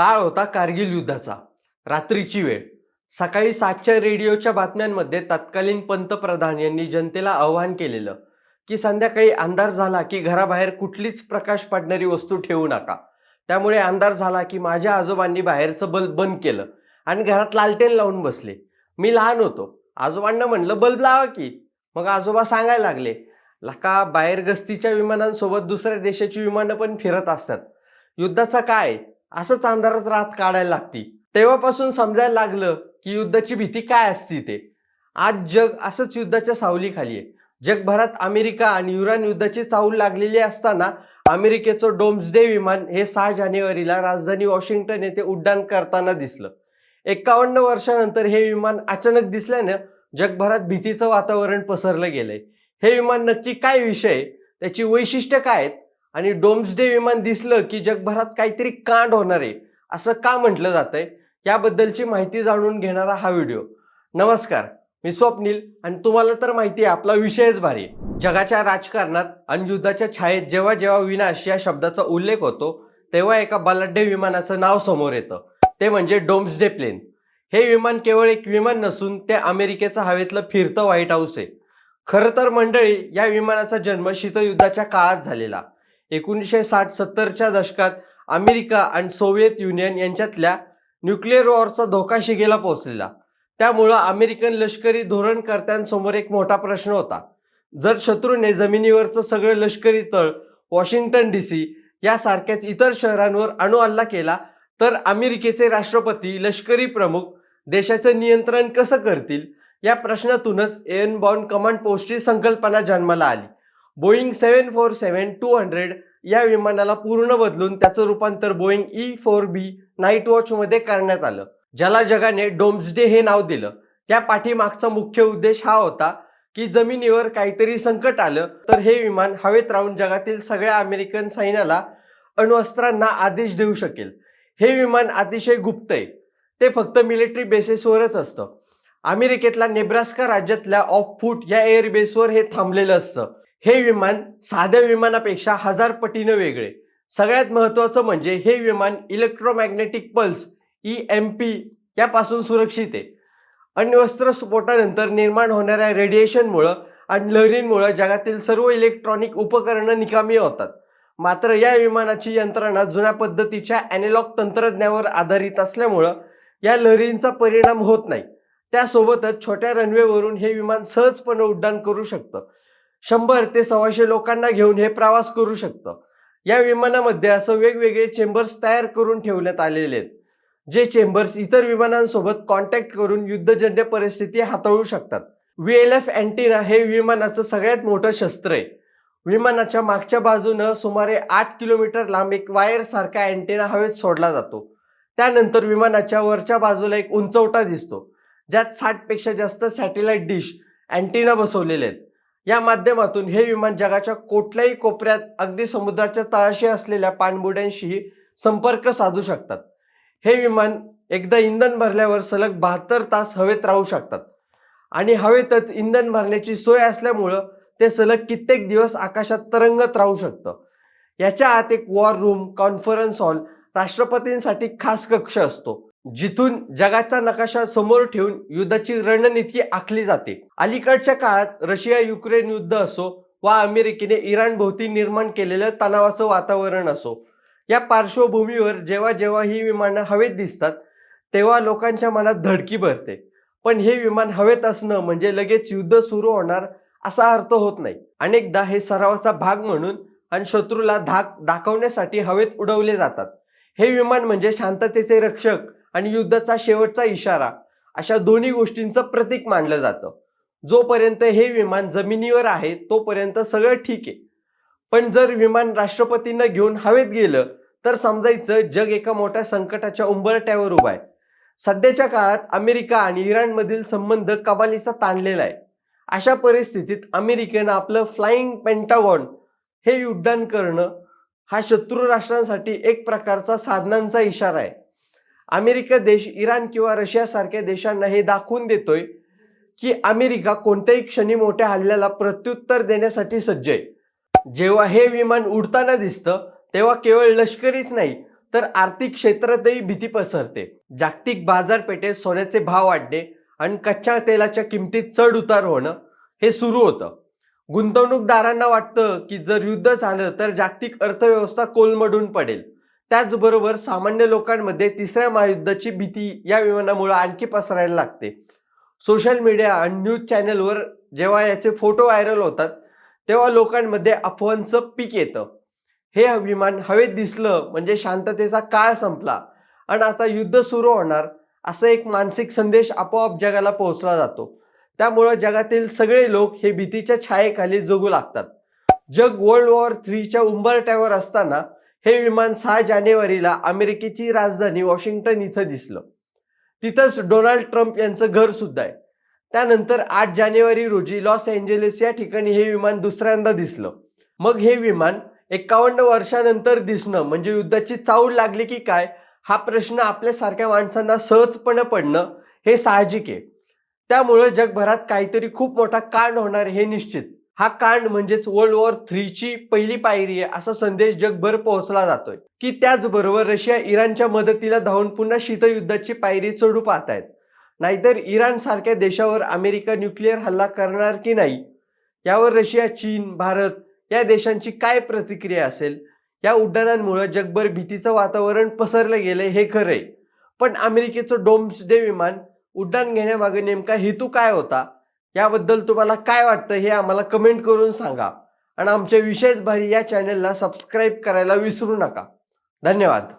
काळ होता कारगिल युद्धाचा. रात्रीची वेळ. सकाळी सातच्या रेडिओच्या बातम्यांमध्ये तत्कालीन पंतप्रधान यांनी जनतेला आवाहन केलेलं की संध्याकाळी अंधार झाला की घराबाहेर कुठलीच प्रकाश पाडणारी वस्तू ठेवू नका. त्यामुळे अंधार झाला की माझ्या आजोबांनी बाहेरचं बल्ब बंद केलं आणि घरात लालटेन लावून बसले. मी लहान होतो. आजोबांना म्हणलं बल्ब लावा की. मग आजोबा सांगायला लागले लका बाहेर गस्तीच्या विमानांसोबत दुसऱ्या देशाची विमानं पण फिरत असतात. युद्धाचा काय असंच अंधारात रात काढायला लागती. तेव्हापासून समजायला लागलं की युद्धाची भीती काय असती ते. आज जग असंच युद्धाच्या सावलीखाली आहे. जगभरात अमेरिका आणि युरान युद्धाची चाहूल लागलेली असताना अमेरिकेचं डोम्सडे विमान हे सहा जानेवारीला राजधानी वॉशिंग्टन येथे उड्डाण करताना दिसलं. एकावन्न वर्षानंतर हे विमान अचानक दिसल्यानं जगभरात भीतीचं वातावरण पसरलं गेलंय. हे विमान नक्की काय विषय? त्याची वैशिष्ट्य काय आहेत? आणि डोम्सडे विमान दिसलं की जगभरात काहीतरी कांड होणार आहे असं का म्हटलं जातंय? याबद्दलची माहिती जाणून घेणारा हा व्हिडिओ. नमस्कार मी स्वप्नील आणि तुम्हाला तर माहिती आहे आपला विषयच भारी. जगाच्या राजकारणात आणि युद्धाच्या छायेत जेव्हा जेव्हा विनाश या शब्दाचा उल्लेख होतो तेव्हा एका बलाढ्य विमानाचं नाव समोर येतं. ते म्हणजे डोम्सडे प्लेन. हे विमान केवळ एक विमान नसून ते अमेरिकेचं हवेतलं फिरतं व्हाईट हाऊस आहे. खरं तर मंडळी या विमानाचा जन्म शीतयुद्धाच्या काळात झालेला. एकोणीसशे साठ सत्तरच्या दशकात अमेरिका आणि सोव्हिएत युनियन यांच्यातल्या न्यूक्लिअर वॉरचा धोका शिगेला पोहोचलेला. त्यामुळं अमेरिकन लष्करी धोरणकर्त्यांसमोर एक मोठा प्रश्न होता. जर शत्रूने जमिनीवरचं सगळं लष्करी तळ वॉशिंग्टन डी सी यासारख्याच इतर शहरांवर अणु हल्ला केला तर अमेरिकेचे राष्ट्रपती लष्करी प्रमुख देशाचं नियंत्रण कसं करतील? या प्रश्नातूनच एन बॉन्ड कमांड पोस्टची संकल्पना जन्माला आली. Boeing seven four seven two hundred या विमानाला पूर्ण बदलून त्याचं रूपांतर Boeing E four B night वॉचमध्ये करण्यात आलं. ज्याला जगाने डोम्सडे हे नाव दिलं. त्या पाठीमागचा मुख्य उद्देश हा होता की जमिनीवर काहीतरी संकट आलं तर हे विमान हवेत राहून जगातील सगळ्या अमेरिकन सैन्याला अण्वस्त्रांना आदेश देऊ शकेल. हे विमान अतिशय गुप्त आहे. ते फक्त मिलिटरी बेसिसवरच असतं. अमेरिकेतल्या नेब्रास्का राज्यातल्या ऑफ फूट या एअरबेसवर हे थांबलेलं असतं. हे विमान साध्या विमानापेक्षा हजार पटीनं वेगळे. सगळ्यात महत्त्वाचं म्हणजे हे विमान electromagnetic pulse E M P यापासून सुरक्षित आहे. अण्वस्त्र स्फोटानंतर निर्माण होणाऱ्या रेडिएशनमुळं आणि लहरींमुळं जगातील सर्व इलेक्ट्रॉनिक उपकरणं निकामी होतात. मात्र या विमानाची यंत्रणा जुन्या पद्धतीच्या ॲनेलॉग तंत्रज्ञानावर आधारित असल्यामुळं या लहरींचा परिणाम होत नाही. त्यासोबतच छोट्या रनवेवरून हे विमान सहजपणे उड्डाण करू शकतं. शंभर ते सव्वाशे लोकांना घेऊन हे प्रवास करू शकतं. या विमानामध्ये असं वेगवेगळे चेंबर्स तयार करून ठेवण्यात आलेले आहेत. जे चेंबर्स इतर विमानांसोबत कॉन्टॅक्ट करून युद्धजन्य परिस्थिती हाताळू शकतात. व्ही एल एफ अँटीना हे विमानाचं सगळ्यात मोठं शस्त्र आहे. विमानाच्या मागच्या बाजूनं सुमारे आठ किलोमीटर लांब एक वायर सारखा हवेत सोडला जातो. त्यानंतर विमानाच्या वरच्या बाजूला एक उंचवटा दिसतो. ज्यात साठपेक्षा जास्त सॅटेलाइट डिश अँटीना बसवलेले आहेत. या माध्यमातून हे विमान जगाच्या कुठल्याही कोपऱ्यात अगदी समुद्राच्या तळाशी असलेल्या पाणबुड्यांशी संपर्क साधू शकतात. हे विमान एकदा इंधन भरल्यावर सलग बहात्तर तास हवेत राहू शकतात. आणि हवेतच इंधन भरण्याची सोय असल्यामुळं ते सलग कित्येक दिवस आकाशात तरंगत राहू शकतं. याच्या आत एक वॉर रूम कॉन्फरन्स हॉल राष्ट्रपतींसाठी खास कक्ष असतो. जिथून जगाचा नकाशा समोर ठेवून युद्धाची रणनीती आखली जाते. अलीकडच्या काळात रशिया युक्रेन युद्ध असो वा अमेरिकेने इराण भोवती निर्माण केलेलं तणावाचं वातावरण असो या पार्श्वभूमीवर जेव्हा जेव्हा ही विमानं हवेत दिसतात तेव्हा लोकांच्या मनात धडकी भरते. पण हे विमान हवेत असणं म्हणजे लगेच युद्ध सुरू होणार असा अर्थ होत नाही. अनेकदा हे सरावाचा भाग म्हणून आणि शत्रूला धाक दाखवण्यासाठी हवेत उडवले जातात. हे विमान म्हणजे शांततेचे रक्षक आणि युद्धाचा शेवटचा इशारा अशा दोन्ही गोष्टींचं प्रतीक मानलं जातं. जोपर्यंत हे विमान जमिनीवर आहे तोपर्यंत सगळं ठीक आहे. पण जर विमान राष्ट्रपतींना घेऊन हवेत गेलं तर समजायचं जग एका मोठ्या संकटाच्या उंबरट्यावर उभा आहे. सध्याच्या काळात अमेरिका आणि इराणमधील संबंध कबालीचा ताणलेला आहे. अशा परिस्थितीत अमेरिकेनं आपलं फ्लाइंग पेंटागॉन हे उड्डाण करणं हा शत्रू राष्ट्रांसाठी एक प्रकारचा साधनांचा इशारा आहे. अमेरिका देश इराण किंवा रशियासारख्या देशांना हे दाखवून देतोय की अमेरिका कोणत्याही क्षणी मोठ्या हल्ल्याला प्रत्युत्तर देण्यासाठी सज्ज आहे. जेव्हा हे विमान उडताना दिसतं तेव्हा केवळ लष्करीच नाही तर आर्थिक क्षेत्रातही भीती पसरते. जागतिक बाजारपेठेत सोन्याचे भाव वाढणे आणि कच्च्या तेलाच्या किमतीत चढ उतार होणं हे सुरू होतं. गुंतवणूकदारांना वाटतं की जर युद्ध झालं तर जागतिक अर्थव्यवस्था कोलमडून पडेल. त्याचबरोबर सामान्य लोकांमध्ये तिसऱ्या महायुद्धाची भीती या विमानामुळे आणखी पसरायला लागते. सोशल मीडिया आणि न्यूज चॅनलवर जेव्हा याचे फोटो व्हायरल होतात तेव्हा लोकांमध्ये अफवांचं पीक येतं. हे विमान हवेत दिसलं म्हणजे शांततेचा काळ संपला आणि आता युद्ध सुरू होणार असं एक मानसिक संदेश आपोआप जगाला पोहोचला जातो. त्यामुळं जगातील सगळे लोक हे भीतीच्या छायेखाली जगू लागतात. जग वर्ल्ड वॉर थ्रीच्या उंबरट्यावर असताना हे विमान सहा जानेवारीला अमेरिकेची राजधानी वॉशिंग्टन इथं दिसलं. तिथंच डोनाल्ड ट्रम्प यांचं घर सुद्धा आहे. त्यानंतर आठ जानेवारी रोजी लॉस एंजेलिस या ठिकाणी हे विमान दुसऱ्यांदा दिसलं. मग हे विमान एकावन्न वर्षानंतर दिसणं म्हणजे युद्धाची चाऊल लागली की काय हा प्रश्न आपल्यासारख्या माणसांना सहजपणे पडणं हे साहजिक आहे. त्यामुळं जगभरात काहीतरी खूप मोठा कांड होणार हे निश्चित. हा कांड म्हणजेच वर्ल्ड वॉर थ्रीची पहिली पायरी आहे असा संदेश जगभर पोहोचला जातोय. की त्याचबरोबर रशिया इराणच्या मदतीला धावून पुन्हा शीतयुद्धाची पायरी चढू पाहत आहेत नाहीतर इराण सारख्या देशावर अमेरिका न्यूक्लिअर हल्ला करणार की नाही? यावर रशिया चीन भारत या देशांची काय प्रतिक्रिया असेल? या उड्डाणांमुळे जगभर भीतीचं वातावरण पसरलं गेलंय हे खरंय. पण अमेरिकेचं डोम्स डे विमान उड्डाण घेण्यामागे नेमका हेतू काय होता? याबद्दल तुम्हाला काय वाटतं हे आम्हाला कमेंट करून सांगा. आणि आमच्या विशेष भारी या चॅनलला सबस्क्राईब करायला विसरू नका. धन्यवाद.